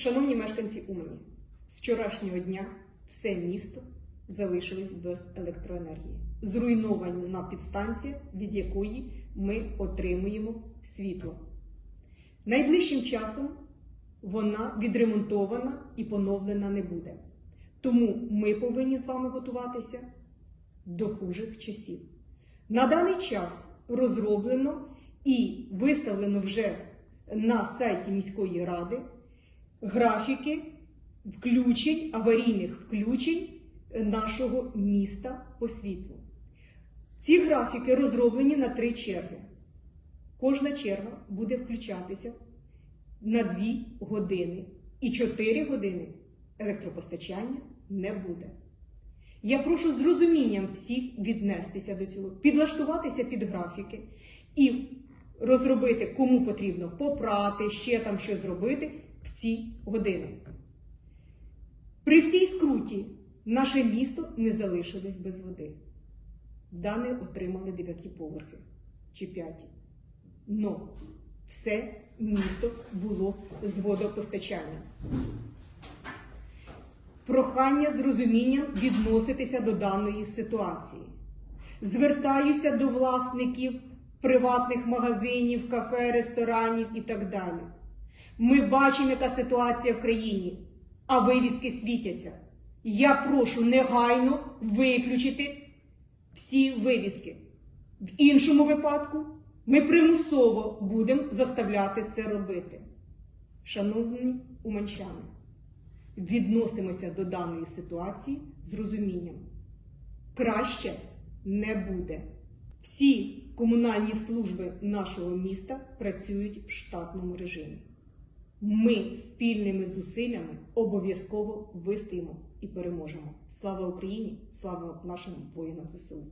Шановні мешканці Умані, з вчорашнього дня все місто залишилось без електроенергії. Зруйнована підстанція, від якої ми отримуємо світло. Найближчим часом вона відремонтована і поновлена не буде. Тому ми повинні з вами готуватися до хужих часів. На даний час розроблено і виставлено вже на сайті міської ради графіки включень, аварійних включень нашого міста по світлу. Ці графіки розроблені на три черги. Кожна черга буде включатися на 2 години і 4 години електропостачання не буде. Я прошу з розумінням всіх віднестися до цього, підлаштуватися під графіки і розробити, кому потрібно попрати, ще там що зробити ці години. При всій скруті наше місто не залишилось без води. Дани отримали дев'яті поверхи чи п'яті. Но все місто було з водопостачанням. Прохання з розумінням відноситися до даної ситуації. Звертаюся до власників приватних магазинів, кафе, ресторанів і так далі. Ми бачимо, яка ситуація в країні, а вивіски світяться. Я прошу негайно виключити всі вивіски. В іншому випадку ми примусово будемо заставляти це робити. Шановні уманчани, відносимося до даної ситуації з розумінням. Краще не буде. Всі комунальні служби нашого міста працюють в штатному режимі. Ми спільними зусиллями обов'язково вистоїмо і переможемо. Слава Україні! Слава нашим воїнам ЗСУ!